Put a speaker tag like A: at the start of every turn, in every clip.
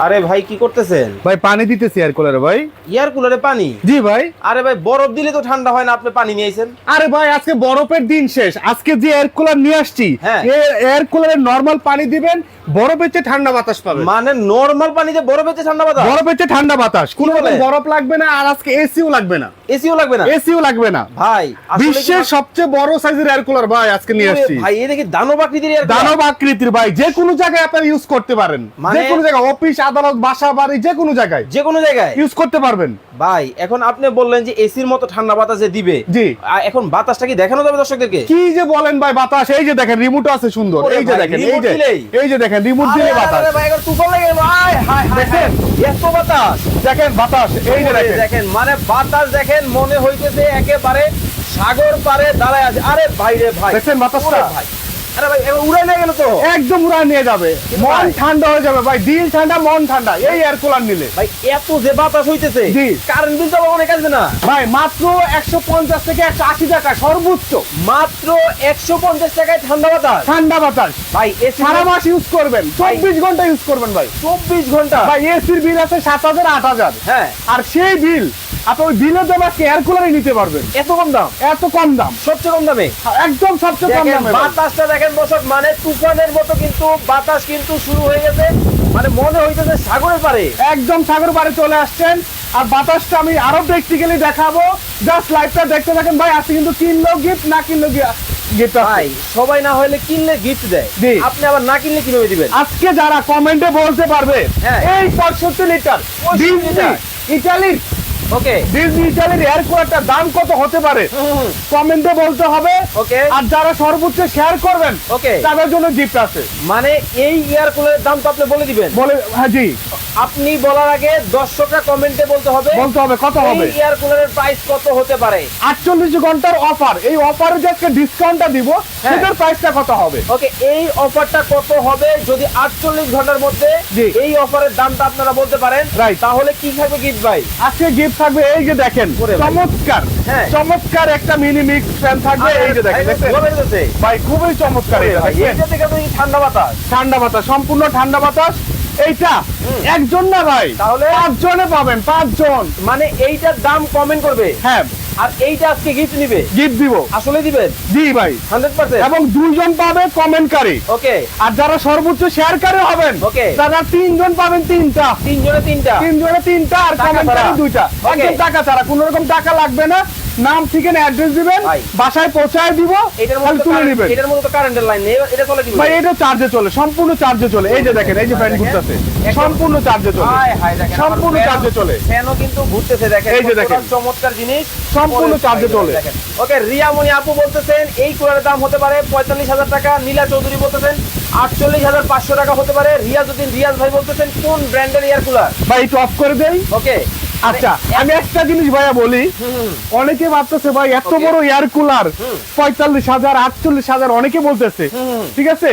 A: আরে ভাই কি করতেছেন?
B: ভাই পানি দিতেছি এয়ার কুলারে ভাই।
A: এয়ার কুলারে পানি?
B: জি ভাই।
A: আরে ভাই বরফ দিলে তো ঠান্ডা হয় না আপনি পানি নিয়ে আইছেন।
B: আরে ভাই আজকে বরফের দিন শেষ। আজকে যে এয়ার কুলার নিয়ে আসছি। এয়ার কুলারে নরমাল পানি দিবেন বরফের চেয়ে ঠান্ডা বাতাস পাবেন।
A: মানে নরমাল পানিতে বরফ হচ্ছে ঠান্ডা বাতাস?
B: বরফের চেয়ে ঠান্ডা বাতাস। কোনো রকম বরফ লাগবে না আর আজকে এসিও লাগবে না।
A: এসিও লাগবে না?
B: এসিও লাগবে না।
A: ভাই
B: বিশ্বের সবচেয়ে বড় সাইজের এয়ার কুলার ভাই আজকে নিয়ে আসছি।
A: ভাই এই দেখি দানব আকৃতির
B: দানব আকৃতির ভাই যে কোনো জায়গায় আপনি ইউজ করতে পারেন।
A: মানে-
B: যে কোনো জায়গায় অফিস আদালত বাসা বাড়ি যে কোনো জায়গায়
A: যে কোনো জায়গায়?
B: ইউজ করতে পারবেন।
A: ভাই এখন আপনি বললেন যে এসির মতো ঠান্ডা বাতাস দিবে।
B: জি।
A: এখন বাতাসটা কি দেখানো যাবে দর্শকদেরকে?
B: কি যে বলেন ভাই বাতাস এই যে দেখেন রিমোট আছে সুন্দর। এই যে দেখেন এই যে এই যে দেখেন রিমোট দিলে বাতাস।
A: ভাই, এখন তুফান লেগে। আয়, হায়, হায়,
B: দেখেন?
A: এত বাতাস।
B: দেখেন বাতাস এই যে দেখেন।
A: দেখেন মানে বাতাস দেখেন মনে হইতেছে একেবারে সাগর পারে দাঁড়ায় আছে। আরে ভাই রে ভাই।
B: দেখছেন বাতাসটা?
A: ভাই। আরে ভাই নিয়ে গেল তো।
B: একদম উড়া নিয়ে যাবে। মন ঠান্ডা হয়ে যাবে ভাই দিল ঠান্ডা মন ঠান্ডা এই এয়ার কুলার নিলে।
A: ভাই এত যে বাতাস হইতেছে কারেন্ট বিল তো অনেক আসবে না।
B: ভাই মাত্র একশো পঞ্চাশ থেকে একশো আশি টাকা সর্বোচ্চ।
A: মাত্র একশো পঞ্চাশ টাকায় ঠান্ডা বাতাস।
B: ঠান্ডা বাতাস।
A: ভাই এসি
B: সারা মাস ইউজ করবেন। চব্বিশ ঘণ্টা ইউজ করবেন ভাই।
A: চব্বিশ ঘণ্টা।
B: ভাই এসির বিল আছে সাত হাজার আট হাজার।
A: হ্যাঁ।
B: আর সেই বিল আপনি ওই বিলের দাম আজকে এয়ার কুলারে নিতে পারবেন।
A: এত কম দাম?
B: এত কম দাম।
A: সবচেয়ে কম দামে?
B: একদম সবচেয়ে কম দামে।
A: বাতাসটা দেখেন দর্শক মানে তুফানের মতো কিন্তু বাতাস কিন্তু শুরু হয়ে গেছে। মানে মনে হইতেছে সাগরের পারে
B: একদম সাগর পাড়ে চলে আসছেন। আর বাতাসটা আমি আরও প্র্যাকটিক্যালি দেখাবো। জাস্ট লাইভটা দেখতে থাকেন। ভাই আজকে কিন্তু কিনলো গিফট না কিনলো গিফট
A: ভাই সবাই না হলে কিনলে গিফট দেয়। আপনি আবার না কিনলে কীভাবে দিবেন?
B: আজকে যারা কমেন্টে বলতে পারবে
A: হ্যাঁ।
B: এই পঁয়ষট্টি লিটার।
A: 65
B: Disney
A: litre.
B: ইটালির
A: ওকে
B: ডিজনি এয়ার কুলারটার দাম কত হতে পারে? কমেন্টে বলতে হবে।
A: ওকে
B: আর যারা সর্বোচ্চ শেয়ার করবেন
A: ওকে
B: তাদের জন্য গিফট আছে।
A: মানে এই এয়ার কুলারের দাম তো আপনি বলে দিবেন।
B: বলে হ্যাঁ জি।
A: আপনি বলার আগে দর্শকরা কমেন্টে বলতে হবে
B: বলতে হবে কত হবে।
A: এই এয়ার কুলারের প্রাইস কত হতে পারে?
B: আটচল্লিশ ঘণ্টার অফার এই অফারে যে আজকে ডিসকাউন্টটা দিব
A: হ্যাঁ।
B: সেটার প্রাইসটা কত হবে?
A: ওকে এই অফারটা কত হবে? যদি আটচল্লিশ ঘণ্টার মধ্যে এই অফারের দামটা আপনারা বলতে পারেন. তাহলে কি থাকবে গিফট ভাই?
B: আজকে গিফট থাকবে এই যে দেখেন চমৎকার।
A: হ্যাঁ।
B: চমৎকার একটা মিনি মিক্স ফ্যান থাকবে এই যে দেখেন? ভাই খুবই চমৎকার। এটা
A: থেকে ঠান্ডা বাতাস।
B: ঠান্ডা বাতাস সম্পূর্ণ ঠান্ডা বাতাস। এইটা? একজন না ভাই?
A: তাহলে?
B: পাঁচজনে পাবেন পাঁচজন।
A: মানে এইটার দাম কমেন্ট করবে?
B: হ্যাঁ।
A: আর এইটা আজকে গিফট নিবে?
B: গিফট দিব।
A: আসলে দিবেন?
B: জি ভাই।
A: Hundred percent?
B: এবং দুইজন পাবে কমেন্টকারী
A: ওকে।
B: আর যারা সর্বোচ্চ শেয়ারকারী হবেন
A: Okay.
B: তারা তিনজন পাবেন তিনটা।
A: তিনজনে তিনটা?
B: তিনজনে তিনটা আর
A: টাকা
B: কমেন্টকারী। দুইটা. একদম টাকা ছাড়া। কোনো রকম টাকা লাগবে না। নাম ঠিকানা অ্যাড্রেস দিবেন বাসায় পৌঁছায় দিব তুলে নেবেন।
A: এটার মধ্যে তো কারেন্টের লাইন নেই এটা চলে দিবে।
B: ভাই এটা চার্জে চলে সম্পূর্ণ চার্জে চলে। এই যে দেখেন এই যে ফ্যান ঘুরতেছে সম্পূর্ণ চার্জে চলে।
A: দেখেন
B: সম্পূর্ণ চার্জে চলে।
A: ফ্যানও কিন্তু ঘুরতেছে দেখেন
B: এই যে দেখেন।
A: চমৎকার জিনিস।
B: সম্পূর্ণ চার্জে চলে।
A: ওকে রিয়ামণি আপু বলতেছেন এই কুলারের দাম হতে পারে পঁয়তাল্লিশ হাজার টাকা। নীলা চৌধুরী বলতেছেন আটচল্লিশ হাজার পাঁচশো টাকা হতে পারে। রিয়াজউদ্দিন রিয়াজ ভাই বলতেছেন কোন ব্র্যান্ডের এয়ার কুলার
B: ভাই একটু অফ করে দেই।
A: ওকে।
B: আচ্ছা আমি একটা জিনিস ভাইয়া বলি। অনেকে ভাবতেছে ভাই এত বড় এয়ার কুলার পঁয়তাল্লিশ হাজার আটচল্লিশ হাজার অনেকে বলতেছে। ঠিক আছে?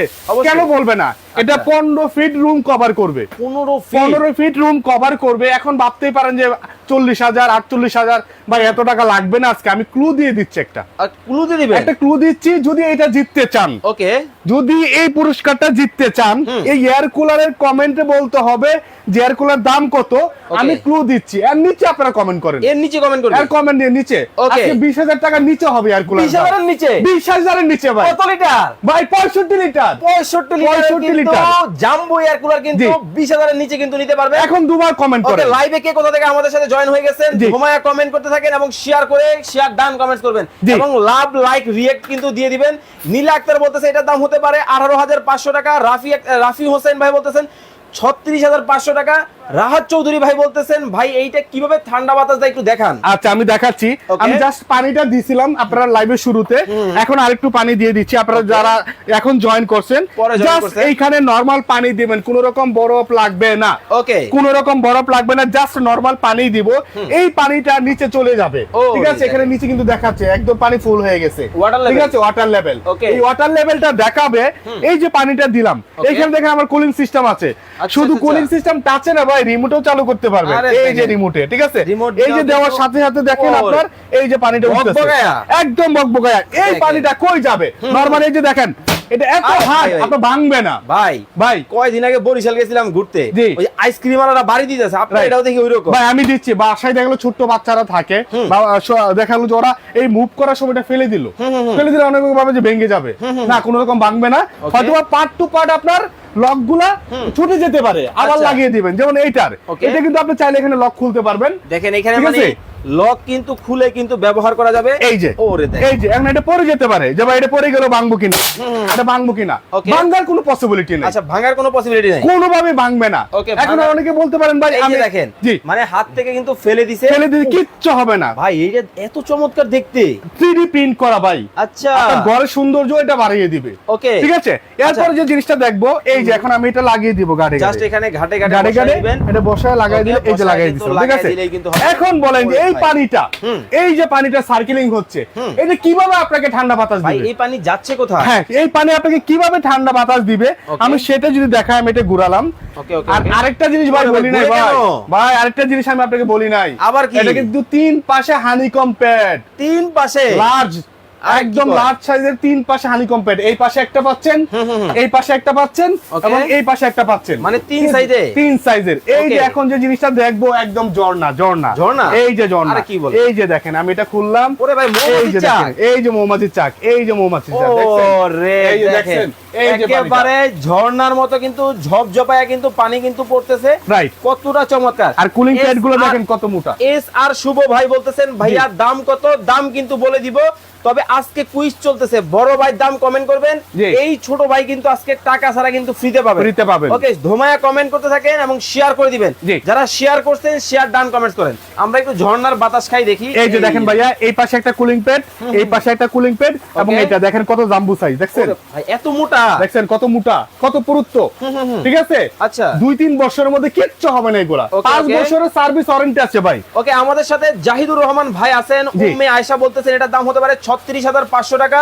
B: কেন বলবে না? এটা
A: আচ্ছা।
B: পনেরো ফিট রুম কভার করবে।
A: পনেরো ফিট
B: পনেরো ফিট রুম কভার করবে। এখন ভাবতেই পারেন যে চল্লিশ হাজার আটচল্লিশ হাজার ভাই এত টাকা লাগবে না আজকে? আমি ক্লু দিয়ে দিচ্ছি একটা।
A: ক্লু দিয়ে দিবেন?
B: একটা ক্লু দিচ্ছি যদি এটা জিততে চান।
A: ওকে
B: যদি এই পুরস্কারটা জিততে চান এই এয়ার কুলারের কমেন্টে বলতে হবে যে এয়ার কুলার দাম কত আমি ক্লু দিচ্ছি। এর নিচে আপনারা কমেন্ট করেন।
A: এর নিচে কমেন্ট করবেন।
B: এর কমেন্ট দিয়ে নিচে। আজকে বিশ হাজার টাকার নিচে হবে এয়ার কুলার
A: বিশ হাজারের নিচে?
B: বিশ হাজারের নিচে ভাই।
A: কত লিটার?
B: ভাই পঁয়ষট্টি লিটার।
A: পঁয়ষট্টি লিটার
B: 65
A: কিন্তু
B: লিটার।
A: জাম্বো এয়ার কুলার কিন্তু
B: জি।
A: বিশ হাজারের নিচে কিন্তু নিতে পারবে
B: এখন দুবার কমেন্ট করেন।
A: ওকে লাইভে কে কোথা থেকে আমাদের সাথে জয়েন হয়ে গেছেন। ঘুমায়া কমেন্ট করতে থাকেন এবং শেয়ার করে শেয়ার ডান কমেন্টস করবেন। এবং লাভ লাইক রিয়েক্ট কিন্তু দিয়ে দিবেন। নীলা আক্তার বলতেছে এটার দাম হতে পারে আঠারো হাজার পাঁচশো টাকা। রাফি রাফি হোসেন ভাই বলতেছেন ছত্রিশ হাজার পাঁচশো টাকা। রাহাত চৌধুরী ভাই বলতেছেন ভাই এইটা কীভাবে ঠান্ডা বাতাস একটু দেখান?
B: আচ্ছা আমি দেখাচ্ছি। আমি জাস্ট পানিটা দিছিলাম আপনারা লাইভের শুরুতে। এখন আরেকটু পানি দিয়ে দিচ্ছি। আপনারা যারা এখন জয়েন করছেন জাস্ট এইখানে নরমাল পানি দিবেন কোনো রকম বরফ লাগবে না।
A: ওকে
B: কোন রকম বরফ লাগবে না জাস্ট নরমাল পানি দিব। এই পানিটা নিচে চলে যাবে। ঠিক আছে? এখানে নিচে কিন্তু দেখাচ্ছে একদম পানি ফুল হয়ে গেছে। ঠিক আছে? ওয়াটার লেভেল এই ওয়াটার লেভেলটা দেখাবে এই যে পানিটা দিলাম. এইখানে দেখেন আমার কুলিং সিস্টেম আছে। শুধু
A: আচ্ছা,
B: কুলিং সিস্টেম টাচে না ভাই রিমোটও চালু করতে পারবে। এই যে রিমোটে ঠিক আছে? এই যে দেওয়ার সাথে সাথে দেখেন আপনার এই যে পানিটা উঠতেছে। একদম বকবকায়া এই পানিটা কই যাবে? নরমাল এই যে দেখেন এটা এত
A: ভাই,
B: হার্ড ভাঙবে না।
A: ভাই
B: ভাই।
A: কয়দিন আগে বরিশাল গেছিলাম ঘুরতে। ওই আইসক্রিম ওয়ালারা বাড়ি দিতেছে
B: Right.
A: এটাও দেখি ওইরকম।
B: ভাই আমি দিচ্ছি বাসায় দেখাল ছোট্ট বাচ্চারা থাকে দেখাল যে ওরা এই মুভ করার সময়টা ফেলে দিল। ফেলে দিলে অনেক ভাবে যে ভেঙে যাবে। না কোনো রকম ভাঙবে না. হয়তো পার্ট টু পার্ট আপনার লকগুলা ছুটে যেতে পারে আবার
A: আচ্ছা।
B: লাগিয়ে দিবেন যেমন এইটার. এটা কিন্তু আপনি চাইলে এখানে লক খুলতে পারবেন
A: দেখেন এখানে মানে? লক কিন্তু খুলে কিন্তু ব্যবহার করা যাবে।
B: এই যে এই যে এখন এটা পরে যেতে পারে যে ভাই এটা পরে গেল ভাঙবো কিনা? এটা ভাঙবো কিনা? ভাঙার কোনো পসিবিলিটি নেই।
A: আচ্ছা ভাঙার কোনো পসিবিলিটি নাই।
B: কোনোভাবে ভাঙবে না। এখন অনেকে বলতে পারেন ভাই আমি
A: দেখেন
B: জি।
A: মানে হাত থেকে কিন্তু ফেলে দিছে।
B: ফেলে দিলে কিচ্ছু হবে না।
A: ভাই এইটা এত চমৎকার দেখতে।
B: 3D প্রিন্ট করা ভাই।
A: আচ্ছা।
B: ঘরের সৌন্দর্য এটা বাড়িয়ে দিবে।
A: ওকে
B: ঠিক আছে? এরপর যে জিনিসটা দেখব এই যে এখন আমি এটা লাগিয়ে দিব গাড়ি
A: জাস্ট এখানে ঘাটে ঘাটে দিবেন।
B: এটা বসায় লাগাই দিলে এই যে লাগাই দিছে। ঠিক আছে। এখন বলেন যে এই পানিটা এই যে পানিটা সার্কেলিং হচ্ছে। এটা কীভাবে আপনাকে ঠান্ডা বাতাস দিবে?
A: এই পানি যাচ্ছে কোথায়?
B: হ্যাঁ এই পানি আপনাকে কীভাবে ঠান্ডা বাতাস দিবে? আমি সেটা যদি দেখাই আমি এটা ঘুরালাম।
A: ওকে ওকে
B: আর আরেকটা জিনিস ভাই বলি নাই ভাই। ভাই আরেকটা জিনিস আমি আপনাকে বলি নাই।
A: আবার কি?
B: এটা কিন্তু তিন পাশে হানিকম প্যাড
A: তিন পাশে?
B: লার্জ একদম লার্জ সাইজের তিন পাশে হানিকম প্যাড এই পাশে একটা পাচ্ছেন এই পাশে একটা পাচ্ছেন এবং এই পাশে একটা পাচ্ছেন।
A: মানে তিন? সাইডে?
B: তিন সাইজের এই যে এখন যে জিনিসটা দেখব একদম ঝর্ণা ঝর্ণা।
A: ঝর্ণা?
B: এই যে ঝর্ণা।
A: আরে কি বলেন?
B: এই যে দেখেন আমি এটা খুললাম।
A: ওরে ভাই
B: এই যে
A: চাক।
B: এই যে মৌমাছির চাক এই যে মৌমাছির চাক?
A: ওরে
B: এই যে
A: দেখেন।
B: এই যে
A: একেবারে ঝর্ণার মতো কিন্তু ঝপঝপায়া কিন্তু পানি কিন্তু পড়তেছে।
B: Right.
A: কতটা চমৎকার।
B: আর কুলিং
A: প্যাডগুলো
B: দেখেন কত মোটা।
A: এস আর শুভ ভাই বলতেছেন ভাইয়া দাম কত? দাম কিন্তু বলে দিব। তবে আজকে কুইজ চলতেছে। বড় ভাই দাম কমেন্ট করবেন। এই ছোট ভাই কিন্তু আজকে টাকা ছাড়া কিন্তু ফ্রিতে পাবেন।
B: ফ্রিতে পাবেন।
A: ওকে ধোমায়া কমেন্ট করতে থাকেন এবং শেয়ার করে দিবেন। যারা শেয়ার করছেন শেয়ার ডান কমেন্টস করেন। আমরা একটু ঝর্ণার বাতাস খাই দেখি।
B: এই যে দেখেন ভাইয়া এই পাশে একটা কুলিং প্যাড এই পাশে একটা কুলিং প্যাড এবং এটা দেখেন কত জাম্বু সাইজ দেখছেন?
A: ভাই এত মোটা।
B: দেখছেন কত মোটা কত পুরুত্ব। ঠিক আছে?
A: আচ্ছা।
B: দুই তিন বছরের মধ্যে কিচ্ছু হবে না এগুলা। পাঁচ বছরের সার্ভিস ওয়ারেন্টি আছে ভাই।
A: ওকে আমাদের সাথে জাহিদুর রহমান ভাই আছেন। উম্মে আয়সা বলতেছেন এটার দাম হতে পারে ছত্রিশ হাজার পাঁচশো টাকা।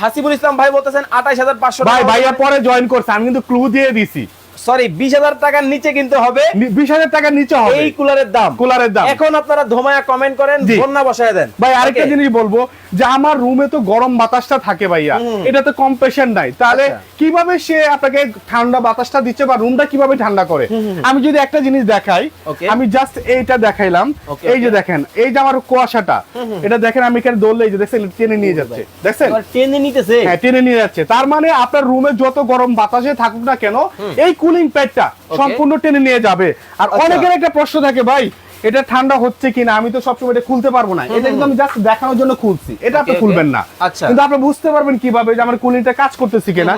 A: হাসিবুল ইসলাম ভাই বলতেছেন আঠাইশ হাজার পাঁচশো
B: ভাই ভাইয়া পরে জয়েন করছে আমি কিন্তু ক্লু দিয়ে দিছি।
A: সরি বিশ হাজার টাকার নিচে কিন্তু হবে।
B: বিশ হাজার টাকার নিচে হবে।
A: এই কুলারের দাম।
B: কুলারের দাম।
A: এখন আপনারা ধোমায়া কমেন্ট করেন। বন্যা বসায় দেন।
B: ভাই আরেকটা জিনিস বলব যে আমার রুমে তো গরম বাতাসটা থাকে ভাইয়া। এটা তো কম্প্রেশন নাই। তাহলে
A: আচ্ছা।
B: কীভাবে সে আপনাকে ঠান্ডা বাতাসটা দিচ্ছে বা রুমটা কীভাবে ঠান্ডা করে? আমি যদি একটা জিনিস দেখাই আমি জাস্ট এইটা দেখাইলাম। এই যে দেখেন এই যে আমার কুয়াশাটা এটা দেখেন আমি এখানে দৌড়লে যে দেখছেন টেনে নিয়ে যাচ্ছে। দেখছেন?
A: টেনে নিতেছে।
B: হ্যাঁ টেনে নিয়ে যাচ্ছে। তার মানে আপনার রুমে যত গরম বাতাসে থাকুক না কেন এই কুলিং প্যাডটা সম্পূর্ণ টেনে নিয়ে যাবে আর
A: আচ্ছা।
B: অনেকের একটা প্রশ্ন থাকে ভাই এটা ঠান্ডা হচ্ছে কিনা আমি তো সবসময় এটা খুলতে পারব না। এটা কিন্তু আমি জাস্ট দেখানোর জন্য খুলছি। এটা আপনি. খুলবেন না।
A: আচ্ছা।
B: কিন্তু আপনি বুঝতে পারবেন কীভাবে যে আমার কুলিংটা কাজ করতেছে কিনা।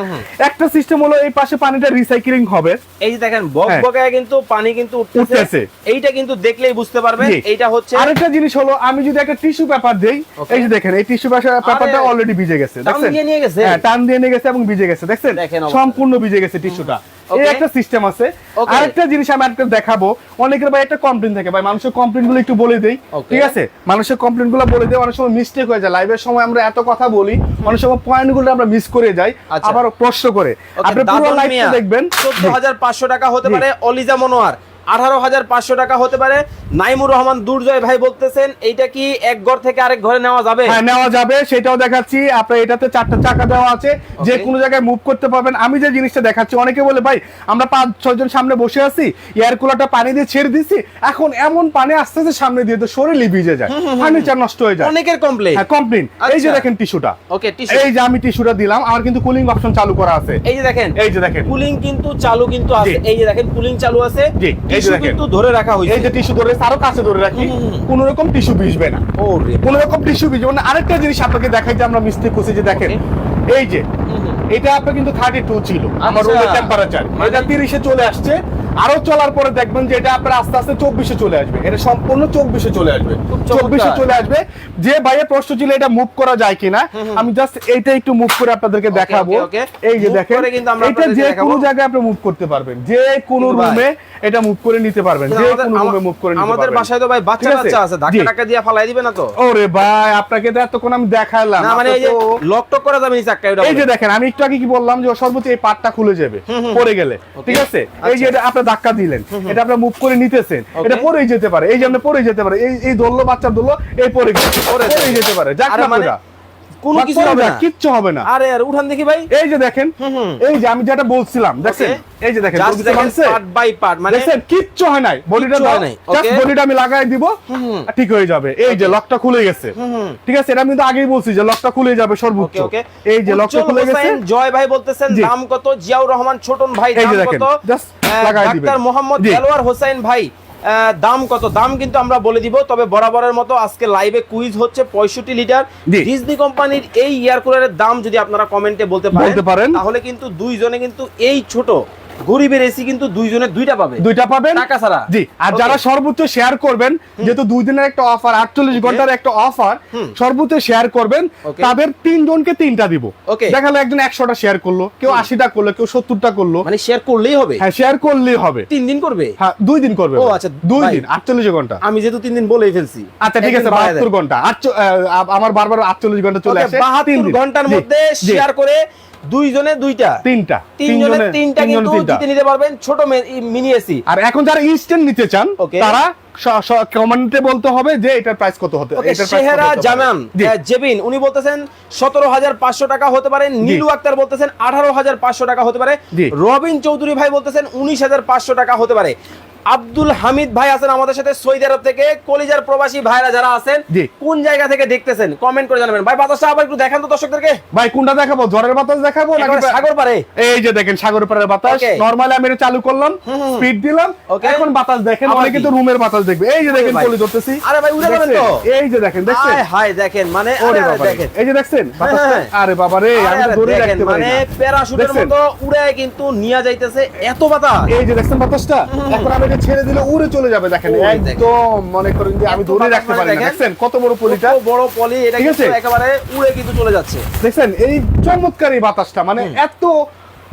B: একটা সিস্টেম হলো এই পাশে পানিটা রিসাইক্লিং হবে।
A: এই যে দেখেন বক
B: হ্যাঁ।
A: বকায় কিন্তু পানি কিন্তু
B: উঠতেছে।
A: এইটা কিন্তু দেখলেই বুঝতে পারবেন এইটা হচ্ছে
B: আরেকটা জিনিস হলো আমি যদি একটা টিস্যু পেপার দেই এই যে দেখেন এই টিস্যু পেপারটা অলরেডি ভিজে গেছে
A: টান দিয়ে নিয়ে গেছে?
B: হ্যাঁ টান দিয়ে নিয়ে গেছে এবং ভিজে গেছে
A: দেখেন
B: সম্পূর্ণ ভিজে গেছে টিস্যুটা এই একটা সিস্টেম আছে। আরেকটা জিনিস আমি একটা দেখাবো। অনেকের ভাই একটা কমপ্লেন থাকে ভাই মানুষের কমপ্লেনগুলো একটু বলে দেই ঠিক আছে? মানুষের কমপ্লেনগুলো বলে দেয় অনেক সময় মিস্টেক হয়ে যায়। লাইভের সময় আমরা এত কথা বলি অনেক সময় পয়েন্টগুলো আমরা মিস করে যাই
A: আচ্ছা।
B: আবার প্রশ্ন করে। আপনি পুরো লাইভটা দেখবেন।
A: 14,500 টাকা হতে পারে অলিজা মনোয়ার। আঠারো হাজার পাঁচশো টাকা হতে পারে। নাইমুর রহমান দুর্জয় ভাই বলতেছেন এইটা কি এক ঘর থেকে আরেক ঘরে নেওয়া যাবে?
B: হ্যাঁ নেওয়া যাবে সেটাও দেখাচ্ছি। আপনার এটাতে চারটা চাকা দেওয়া আছে। যে কোনো জায়গায় মুভ করতে পারবেন। আমি যে জিনিসটা দেখাচ্ছি অনেকে বলে ভাই আমরা পাঁচ ছয় জন সামনে বসে আছি এয়ার কুলারটা পানি দিয়ে ছেড়ে দিছি এখন এমন পানি আস্তে আস্তে সামনে দিয়ে তো শরীরই ভিজে যায় ফার্নিচার নষ্ট হয়ে যায়।
A: অনেকের কমপ্লেন
B: হ্যাঁ কমপ্লেন এই যে
A: আচ্ছা।
B: দেখেন টিস্যুটা
A: ওকে টিস্যু
B: এই যে আমি টিস্যুটা দিলাম আমার কিন্তু কুলিং অপশন চালু করা আছে।
A: এই যে দেখেন।
B: এই যে দেখেন।
A: কুলিং কিন্তু চালু কিন্তু আছে। এই যে দেখেন কুলিং চালু আছে।
B: এই দেখেন।
A: কিন্তু ধরে রাখা
B: এই যে টিস্যু ধরে আরও কাছে ধরে রাখি কোন রকম টিস্যু ভিজবে না। কোন রকম টিস্যু ভিজবে না। আরেকটা জিনিস আপনাকে দেখাই যে আমরা মিস্টেক করছি যে দেখেন এই যে এটা আপনার কিন্তু থার্টি টু ছিল আমার
A: আচ্ছা।
B: রুমের টেম্পারেচার
A: মানে-
B: এটা তিরিশে চলে আসছে। আরও চলার পরে দেখবেন যে এটা আপনার আস্তে আস্তে চব্বিশে চলে আসবে। এটা সম্পূর্ণ চব্বিশে চলে আসবে। চব্বিশে চলে আসবে। যে ভাইয়ের প্রশ্ন ছিল এটা মুভ করা যায় কিনা আমি জাস্ট এইটা একটু মুভ করে আপনাদেরকে দেখাবো. এই যে দেখেন
A: আমরা
B: এটা যে কোনো জায়গায় আপনি মুভ করতে পারবেন। যে কোনো রুমে এটা মুভ করে নিতে পারবেন যে কোনো রুমে মুভ করে নিতে
A: আমাদের বাসায় তো ভাই বাচ্চা বাচ্চা আছে? ধাক্কা
B: জি।
A: টাক্কা দিয়ে ফালাই দিবে না তো।
B: ওরে ভাই আপনাকে তো এতক্ষণ আমি দেখালাম।
A: না মানে এই যে লক টক করা যাবে নি চাক্কা ওটা
B: এই যে দেখেন আমি একটু আগে কি বললাম যে সর্বোচ্চ এই পার্টটা খুলে যাবে পড়ে গেলে। ঠিক আছে? এই যে
A: আচ্ছা।
B: এটা আপনি ধাক্কা দিলেন এটা আপনি মুভ করে নিতেছেন। এটা পড়েই যেতে পারে এই যে আপনি পড়ে যেতে পারে এই এই দললো বাচ্চা দললো এই পড়ে গেছে পড়েই যেতে পারে। যাক
A: মানে। কোনো কিছু হবে না।
B: কিচ্ছু হবে না।
A: আরে আর উঠান দেখি ভাই।
B: এই যে দেখেন। এই যে আমি যেটা বলছিলাম দেখছেন এই যে দেখেন
A: দেখেন পার্ট বাই পার্ট মানে
B: দেখছেন কিচ্ছু হয় নাই বডিটা জাস্ট বডিটা আমি লাগাই দিব ঠিক হয়ে যাবে। এই যে লকটা খুলে গেছে। ঠিক আছে এটা আমি কিন্তু আগেই বলছি যে লকটা খুলে যাবে সর্বোচ্চ। এই যে লকটা খুলে গেছে।
A: জয় ভাই বলতেছেন। দাম কত? জিয়াউর রহমান ছোটন ভাই দাম কত। ডাক্তার মোহাম্মদ। দেলোয়ার হোসেন ভাই দাম কত দাম কিন্তু আমরা বলে দিব তবে বরাবরের মতো আজকে লাইভে কুইজ হচ্ছে পঁয়ষট্টি লিটার। ডিজনি কোম্পানির এই এয়ার কুলারের দাম যদি আপনারা কমেন্টে বলতে পারেন। তাহলে কিন্তু দুইজনে কিন্তু এই ছোট গরিবের এসি কিন্তু দুইজনে দুইটা পাবে।
B: দুইটা পাবেন?
A: টাকা ছাড়া।
B: জি আর যারা সর্বোচ্চ শেয়ার করবেন যেহেতু দুই দিনের একটা অফার আটচল্লিশ. ঘণ্টার একটা অফার সর্বোচ্চ শেয়ার করবেন. তাদের তিনজনকে তিনটা দিব. দেখাল একজন একশোটা শেয়ার করল কেউ আশিটা করল কেউ সত্তরটা করল।
A: মানে শেয়ার করলেই হবে?
B: হ্যাঁ শেয়ার করলেই হবে।
A: তিন দিন করবে?
B: হ্যাঁ দুই দিন করবে।
A: ও, আচ্ছা,
B: দুই দিন আটচল্লিশ ঘণ্টা।
A: আমি যেহেতু তিন দিন বলেই ফেলছি।
B: আচ্ছা ঠিক আছে। বাহাত্তর ঘণ্টা। আমার বারবার আটচল্লিশ ঘণ্টা চলে আসে
A: বাহাত্তর।
B: ঘণ্টার
A: মধ্যে শেয়ার করে দুইজনে দুইটা।
B: তিনটা।
A: তিনজনে তিনটা কিন্তু জিতে নিতে পারবেন ছোট মিনি এসি
B: আর এখন যারা ইনস্ট্যান্ট নিতে চান তারা কমেন্টে বলতে হবে যে এটার প্রাইস কত হতে
A: সেহেরা জামান জেবিন উনি বলতেছেন সতেরো হাজার পাঁচশো টাকা হতে পারে নীলু আক্তার বলতেছেন আঠারো হাজার পাঁচশো টাকা হতে পারে রবিন চৌধুরী ভাই বলতেছেন উনিশ হাজার পাঁচশো টাকা হতে পারে। আব্দুল হামিদ ভাই আছেন আমাদের সাথে সৌদি আরব থেকে। কলিজার প্রবাসী ভাইরা যারা আছেন কোন জায়গা থেকে দেখতেছেন? কমেন্ট করে জানাবেন। ভাই বাতাসটা আবার একটু দেখান তো দর্শকদেরকে।
B: ভাই কোনটা দেখাবো? ঝড়ের বাতাস দেখাবো নাকি
A: সাগর পারে
B: এই যে দেখেন সাগর পাড়ের বাতাস নরমালি আমি এটা চালু করলাম। স্পিড দিলাম। এখন বাতাস দেখেন অনেকে তো রুমের বাতাস দেখবে। এই যে দেখেন। কলি ধরতেছি।
A: আরে ভাই, উড়ে যাবেন তো?
B: এই যে দেখেন দেখছেন?
A: আয় হায় দেখেন মানে আরে দেখেন।
B: এই যে দেখছেন? বাতাসটা?
A: হ্যাঁ।
B: আরে বাবা রে আমি তো ধরে রাখতে পারি
A: মানে। প্যারাশুটের? মতো উড়ে কিন্তু নিয়ে যাইতেছে এত বাতাস।
B: এই যে দেখছেন বাতাসটা? এখন আমি এটা ছেড়ে দিলে উড়ে চলে যাবে দেখেন। একদম মনে করেন যে আমি ধরে রাখতে পারি না
A: দেখেন?
B: দেখছেন? কত বড় পলিটা?
A: কত বড় পলি এটা কিন্তু একেবারে উড়ে কিন্তু চলে যাচ্ছে।
B: দেখছেন? এই চমৎকার এই বাতাসটা মানে এত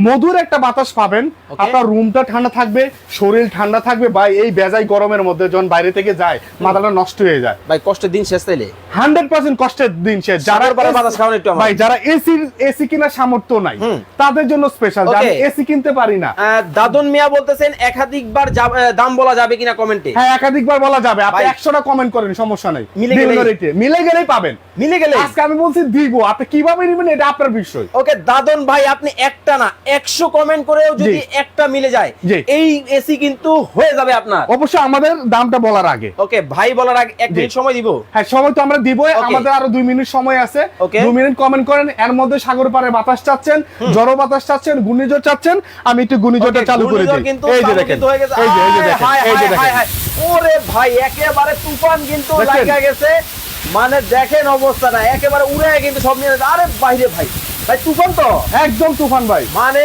B: মধুর একটা বাতাস পাবেন। আপনার রুমটা ঠান্ডা থাকবে শরীর ঠান্ডা থাকবে ভাই এই বেজাই গরমের মধ্যে যখন বাইরে থেকে যায় মাথাটা নষ্ট হয়ে যায়।
A: ভাই কষ্টের দিন শেষ তাইলে?
B: হান্ড্রেড পার্সেন্ট কষ্টের দিন সে যারা
A: বাতাস খাওয়ান একটু
B: ভাই যারা এসি এসি কেনার সামর্থ্য নাই তাদের জন্য স্পেশাল যারা এসি কিনতে পারি না।
A: দাদন মিয়া বলতেছেন একাধিকবার দাম বলা যাবে কিনা কমেন্টে
B: হ্যাঁ একাধিকবার বলা যাবে। আপনি
A: ভাই।
B: একশোটা কমেন্ট করেন সমস্যা নাই।
A: মিলে গেলেই-
B: মিলে গেলেই পাবেন।
A: মিলে গেলে
B: আজকে আমি বলছি দিব আপনি কীভাবে নেবেন এটা আপনার বিষয়।
A: ওকে দাদন ভাই আপনি একটা না একশো কমেন্ট করেও যদি একটা মিলে যায় এই এসি কিন্তু হয়ে যাবে আপনার।
B: অবশ্যই আমাদের দামটা বলার আগে।
A: ওকে ভাই বলার আগে এক মিনিট সময় দিব?
B: হ্যাঁ সময় তো আমরা
A: Okay.
B: আমাদের আরও দুই মিনিট সময় আছে. দুই মিনিট কমেন্ট করেন এর মধ্যে সাগর পারে বাতাস চাচ্ছেন জড়ো বাতাস চাচ্ছেন ঘূর্ণিঝড় চাচ্ছেন আমি একটু ঘূর্ণিঝড়টা চালু করে দিই। এই যে দেখেন
A: গেছে।
B: এই যে এই যে দেখেন এই যে দেখেন।
A: ওরে ভাই একেবারে তুফান কিন্তু? লাগা গেছে। মানে দেখেন অবস্থাটা একেবারে উড়ে কিন্তু সব নিয়ে আরে বাইরে ভাই। ভাই তুফান তো?
B: একদম তুফান ভাই।
A: মানে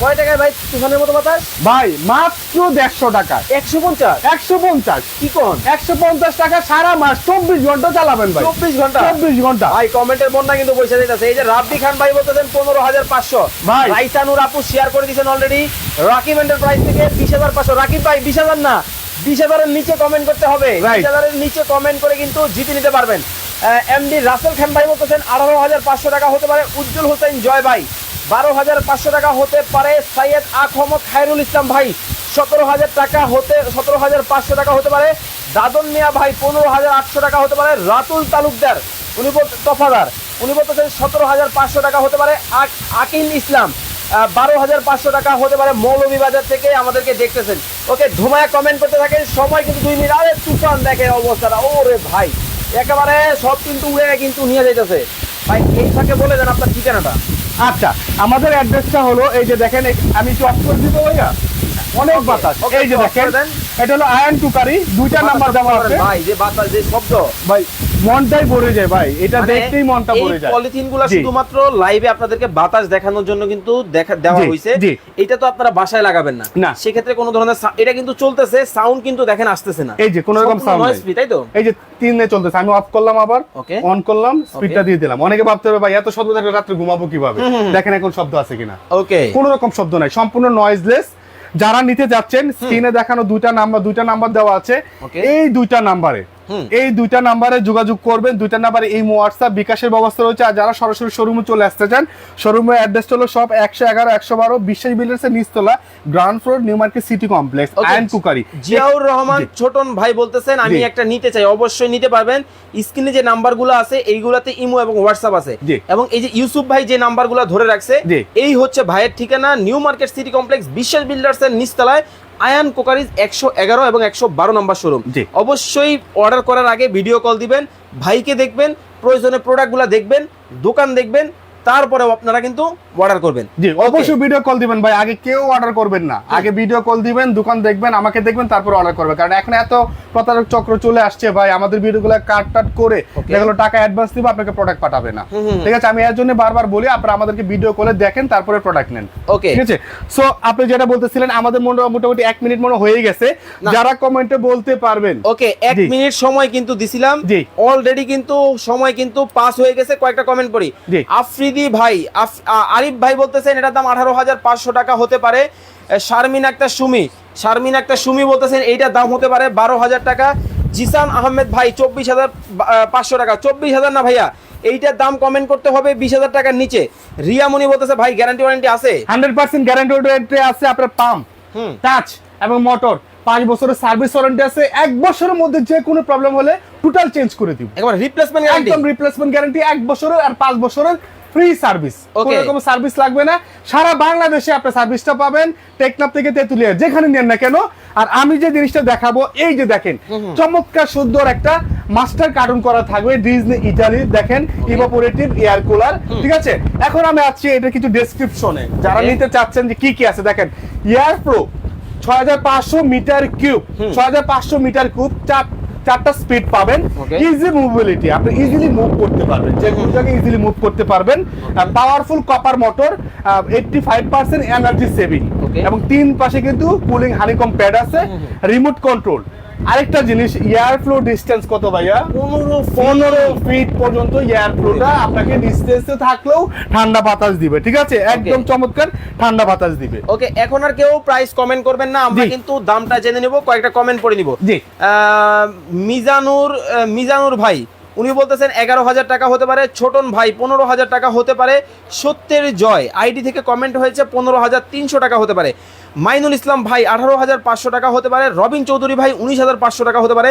A: কয় টাকায় ভাই তুফানের মতো বাতাস?
B: ভাই মাত্র দেড়শো টাকা।
A: একশো পঞ্চাশ?
B: একশো পঞ্চাশ।
A: কি কোন?
B: একশো পঞ্চাশ টাকা সারা মাস চব্বিশ ঘণ্টা চালাবেন ভাই।
A: চব্বিশ ঘণ্টা?
B: চব্বিশ ঘণ্টা।
A: ভাই কমেন্টের বন্যা কিন্তু পয়সা দিতেছে এই যে রাব্বি খান ভাই বলতেছেন পনেরো হাজার পাঁচশো।
B: ভাই।
A: রাইসানুর আপু শেয়ার করে দিয়েছেন অলরেডি রাকিব এন্টারপ্রাইজ থেকে বিশ হাজার পাঁচশো। রাকিব ভাই বিশ হাজার না বিশ হাজারের নিচে কমেন্ট করতে হবে. বিশ হাজারের নিচে কমেন্ট করে কিন্তু জিতে নিতে পারবেন। এমডি রাসেল খান ভাই বলতেছেন, আঠারো হাজার পাঁচশো টাকা হতে পারে উজ্জ্বল হোসেন জয় ভাই। বারো হাজার পাঁচশো টাকা হতে পারে সৈয়দ আখমদ খায়রুল ইসলাম ভাই। সতেরো হাজার টাকা হতে, সতেরো হাজার পাঁচশো টাকা হতে পারে দাদন মিয়া ভাই, পনেরো হাজার আটশো টাকা হতে পারে রাতুল তালুকদার। উনি তফাদার। উনি বলতেছেন সতেরো হাজার পাঁচশো টাকা হতে পারে আক- আকিল ইসলাম। বারো হাজার পাঁচশো টাকা হতে পারে মৌলভীবাজার থেকে আমাদেরকে দেখতেছেন। ওকে, ধুমায় কমেন্ট করতে থাকেন। সময় কিন্তু দুই মিনিট। আরে তুফান দেখে অবস্থাটা। ওরে ভাই। একেবারে সব কিন্তু উড়ে কিন্তু নিয়ে যাইতেছে। ভাই এই থাকে বলে দেন আপনার ঠিকানাটা।
B: আচ্ছা আমাদের অ্যাড্রেসটা হলো এই যে দেখেন আমি একটু অফ করে দিব ভাইয়া? অনেক বাতাস। এই যে দেখেন। এটা হলো আয়ন টুকারি দুইটা নাম্বার দেওয়া আছে।
A: ভাই যে বাতাস যে শব্দ।
B: ভাই মনটাই ভরে যায় ভাই। এটা
A: মানে
B: দেখতেই মনটা ভরে যায়।
A: পলিথিনগুলো
B: জি।
A: শুধুমাত্র লাইভে আপনাদেরকে বাতাস দেখানোর জন্য কিন্তু দেখা দেওয়া হয়েছে এটা তো আপনারা বাসায় লাগাবেন না।
B: না।
A: সেক্ষেত্রে কোনো ধরনের এটা কিন্তু চলতেছে সাউন্ড কিন্তু দেখেন আসতেছে না।
B: এই যে কোনো রকম সাউন্ড
A: তাই তো?
B: এই যে তিনে চলতেছে। আমি অফ করলাম আবার অন করলাম স্পিডটা দিয়ে দিলাম। অনেকে ভাবতে হবে ভাই এত শব্দ থাকলে রাত্রে ঘুমাবো কীভাবে। দেখেন এখন শব্দ আছে কিনা।
A: ওকে
B: কোনো রকম শব্দ নাই। সম্পূর্ণ নয়েজলেস যারা নিতে যাচ্ছেন স্ক্রিনে দেখানো দুইটা নাম্বার দুইটা নাম্বার দেওয়া আছে। এই দুইটা নাম্বারে। এই দুইটা নাম্বারে যোগাযোগ করবেন। দুইটা নাম্বারে এই হোয়াটসঅ্যাপ বিকাশের ব্যবস্থা রয়েছে। আর যারা সরাসরি শোরুমে চলে আসতে চান শোরুমের অ্যাড্রেস হলো সব একশো এগারো একশো বারো বিশ্বাস বিল্ডার্সের নিচতলা ground floor new market city complex. Ayan cookery
A: Ziaur Rahman Chhoton ভাই বলতেছেন আমি একটা নিতে চাই। অবশ্যই নিতে পারবেন। স্ক্রিনে যে নাম্বারগুলো আছে এইগুলাতে ইমো এবং হোয়াটসঅ্যাপ আছে। এবং এই যে ইউসুফ ভাই যে নাম্বারগুলো ধরে রাখছে এই হচ্ছে ভাইয়ের ঠিকানা new market city complex Biswas builders এর নিচতলায়। আয়ান কোকারিজ একশো এগারো এবং একশো বারো নম্বর শোরুম। অবশ্যই অর্ডার করার আগে ভিডিও কল দিবেন ভাইকে দেখবেন প্রয়োজনে প্রোডাক্টগুলো দেখবেন দোকান দেখবেন তারপরেও আপনারা কিন্তু অর্ডার করবেন।
B: জি অবশ্যই ভিডিও কল দিবেন ভাই। আগে কেউ অর্ডার করবেন না। আগে ভিডিও কল দিবেন দোকান দেখবেন আমাকে দেখবেন তারপর অর্ডার করবেন। কারণ এখন এত প্রতারক চক্র চলে আসছে ভাই আমাদের ভিডিওগুলো কাট টাট করে. যেগুলো টাকা অ্যাডভান্স দিবে আপনাকে প্রোডাক্ট পাঠাবে না। ঠিক আছে? আমি এর জন্য বারবার বলি আপনারা আমাদেরকে ভিডিও কলে দেখেন তারপরে প্রোডাক্ট নেন।
A: ওকে
B: ঠিক আছে? সো আপনি যেটা বলতেছিলেন আমাদের মনে- মোটামুটি এক মিনিট মনে হয়ে গেছে। যারা কমেন্টে বলতে পারবেন।
A: ওকে এক মিনিট সময় কিন্তু দিছিলাম। অলরেডি কিন্তু সময় কিন্তু পাস হয়ে গেছে কয়েকটা কমেন্ট পড়ি।
B: জি।
A: আফ্রিদি ভাই আরিফ ভাই বলতেছেন এটার দাম আঠারো হাজার পাঁচশো টাকা হতে পারে। শারমিন আক্তার সুমি শারমিন আক্তার সুমি বলতেছেন এইটার দাম হতে পারে বারো হাজার টাকা। জিসান আহমেদ ভাই চব্বিশ হাজার পাঁচশো টাকা। চব্বিশ হাজার না ভাইয়া এইটার দাম কমেন্ট করতে হবে বিশ হাজার টাকার নিচে। রিয়ামণি বলতেছে ভাই গ্যারান্টি ওয়ারেন্টি আছে?
B: হান্ড্রেড পার্সেন্ট গ্যারান্টি ওয়ারেন্টি আছে আপনার পাম্প টাচ এবং মোটর পাঁচ বছরের সার্ভিস ওয়ারেন্টি আছে। এক বছরের মধ্যে যে কোনো প্রবলেম হলে টোটাল চেঞ্জ করে দিব।
A: একবার রিপ্লেসমেন্ট
B: একদম রিপ্লেসমেন্ট গ্যারান্টি এক বছরের আর পাঁচ বছরের ফ্রি সার্ভিস কোনো রকম সার্ভিস লাগবে না। সারা বাংলাদেশে আপনি সার্ভিসটা পাবেন টেকনাপ থেকে তেতুলিয়া যেখানে নেন না কেন। আর আমি যে জিনিসটা দেখাবো এই যে দেখেন চমৎকার সুন্দর একটা মাস্টার কার্টুন করা থাকবে ডিজনি ইটালি দেখেন ইভাপোরেটিভ এয়ার কুলার ঠিক আছে? এখন আমি আছি এটা কিছু ডেসক্রিপশনে যারা নিতে চাচ্ছেন যে কি কি আছে দেখেন এয়ার প্রো ছয় হাজার পাঁচশো মিটার কিউব ছয় হাজার পাঁচশো মিটার কিউব চার চারটা স্পিড পাবেন ইজি মুভিলিটি আপনি ইজিলি মুভ করতে পারবেন যে কোনো জায়গায় ইজিলি মুভ করতে পারবেন। Powerful copper motor eighty five percent energy saving এবং তিন পাশে কিন্তু কুলিং হানিকম প্যাড আছে রিমোট কন্ট্রোল আরেকটা জিনিস এয়ার ফ্লো ডিস্টেন্স কত ভাইয়া?
A: পনেরো
B: পনেরো ফিট পর্যন্ত এয়ার ফ্লোটা আপনাকে ডিস্টেন্সে থাকলেও ঠান্ডা বাতাস দিবে ঠিক আছে? একদম চমৎকার ঠান্ডা বাতাস দিবে।
A: ওকে এখন আর কেউ প্রাইস কমেন্ট করবেন না আমরা কিন্তু দামটা জেনে নেব কয়েকটা কমেন্ট পড়ে নিব।
B: জি।
A: মিজানুর মিজানুর ভাই উনি বলতেছেন এগারো হাজার টাকা হতে পারে ছোটন ভাই পনেরো হাজার টাকা হতে পারে সত্যের জয়। আইডি থেকে কমেন্ট হয়েছে পনেরো হাজার তিনশো টাকা হতে পারে। মাইনুল ইসলাম ভাই আঠারো হাজার পাঁচশো টাকা হতে পারে রবিন চৌধুরী ভাই উনিশ হাজার পাঁচশো টাকা হতে পারে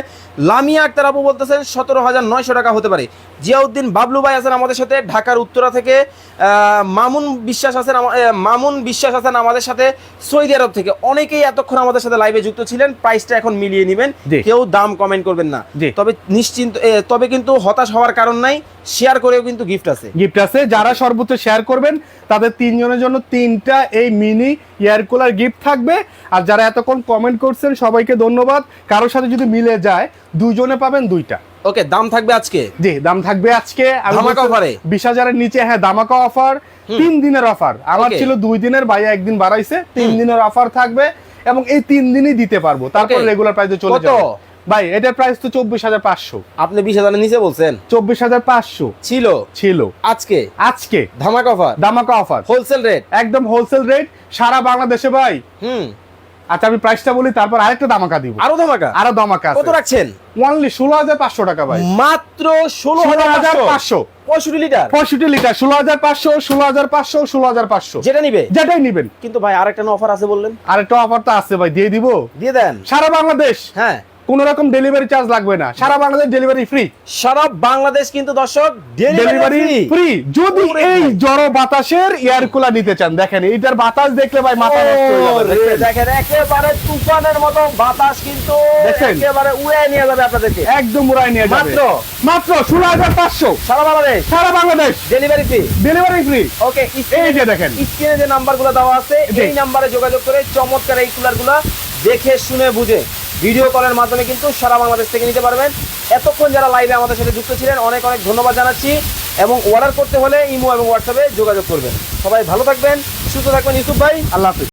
A: লামিয়া আক্তার আপু বলতেছেন সতেরো হাজার নয়শো টাকা হতে পারে। জিয়াউদ্দিন বাবলু ভাই আছেন আমাদের সাথে ঢাকার উত্তরা থেকে মামুন বিশ্বাস আছেন মামুন বিশ্বাস আছেন আমাদের সাথে সৌদি আরব থেকে। অনেকেই এতক্ষণ আমাদের সাথে লাইভে যুক্ত ছিলেন প্রাইসটা এখন মিলিয়ে নেবেন। কেউ দাম কমেন্ট করবেন না। তবে নিশ্চিন্ত তবে কিন্তু হতাশ হওয়ার কারণ নাই শেয়ার করেও কিন্তু গিফট আছে।
B: গিফট আছে। যারা সর্বোচ্চ শেয়ার করবেন তাদের তিনজনের জন্য তিনটা এই মিনি এয়ার কুলার গিফট থাকবে। আর যারা এতক্ষণ কমেন্ট করছেন সবাইকে ধন্যবাদ। কারোর সাথে যদি মিলে যায় দুজনে পাবেন দুইটা।
A: ওকে দাম থাকবে আজকে?
B: জি দাম থাকবে আজকে।
A: ধামাকা অফারে?
B: বিশ হাজারের নিচে হ্যাঁ দামাকা অফার তিন দিনের অফার আমার ছিল দুই দিনের বাই একদিন বাড়াইছে। তিন দিনের অফার থাকবে এবং এই তিন দিনই দিতে পারব। তারপর. রেগুলার প্রাইসে চলে
A: কত?
B: যাবে। ভাই এটার প্রাইস তো চব্বিশ হাজার পাঁচশো।
A: আপনি বিশ হাজারের নিচে বলছেন?
B: চব্বিশ হাজার পাঁচশো।
A: ছিল।
B: ছিল।
A: আজকে?
B: আজকে।
A: ধামাক অফার
B: দামাকা অফার
A: হোলসেল রেট
B: একদম হোলসেল রেট সারা বাংলাদেশে ভাই।
A: হুম।
B: আচ্ছা আমি প্রাইসটা বলি তারপর আরেকটা দামাকা দিব।
A: আরও ধামাকা?
B: আরও দামাকা
A: কত রাখছেন?
B: অনলি ষোলো হাজার পাঁচশো টাকা ভাই।
A: মাত্র ষোলো হাজার পাঁচশো। পঁয়ষট্টি লিটার?
B: পঁয়ষট্টি লিটার ষোলো হাজার পাঁচশো ষোলো হাজার পাঁচশো ষোলো হাজার পাঁচশো।
A: যেটা নিবে।
B: যেটাই নিবেন।
A: কিন্তু ভাই আরেকটা অফার আছে বললেন।
B: আরেকটা অফার তো আছে ভাই দিয়ে দিব।
A: দিয়ে দেন।
B: সারা বাংলাদেশ।
A: হ্যাঁ।
B: কোন রকম ডেলিভারি চার্জ লাগবে না। সারা বাংলাদেশ ডেলিভারি ফ্রি
A: সারা বাংলাদেশ কিন্তু দর্শক
B: ডেলিভারি ফ্রি যদি এই। জড়ো বাতাসের এয়ার কুলার নিতে চান দেখেন এইটার বাতাস দেখলে ভাই মাথা নষ্ট হয়ে যাবে
A: দেখেন একেবারে তুফানের মতো বাতাস কিন্তু? একেবারে উড়ে নিয়ে যাবে আপনাদেরকে।
B: একদম উড়াই নিয়ে যাবে।
A: মাত্র?
B: মাত্র ষোলো হাজার পাঁচশো।
A: সারা বাংলাদেশ?
B: সারা Bangladesh.
A: Delivery free
B: delivery free
A: okay
B: এই যে দেখেন।
A: স্ক্রিনে যে নাম্বারগুলো দেওয়া আছে। এই নাম্বারে যোগাযোগ করে চমৎকার এই কুলারগুলো দেখে শুনে বুঝে। ভিডিও কলের মাধ্যমে কিন্তু সারা বাংলাদেশ থেকে নিতে পারবেন। এতক্ষণ যারা লাইভে আমাদের সাথে যুক্ত ছিলেন, অনেক অনেক ধন্যবাদ জানাচ্ছি এবং অর্ডার করতে হলে ইমো এবং হোয়াটসঅ্যাপে যোগাযোগ করবেন। সবাই ভালো থাকবেন, সুস্থ থাকবেন ইউসুফ ভাই,
B: আল্লাহ হাফিজ।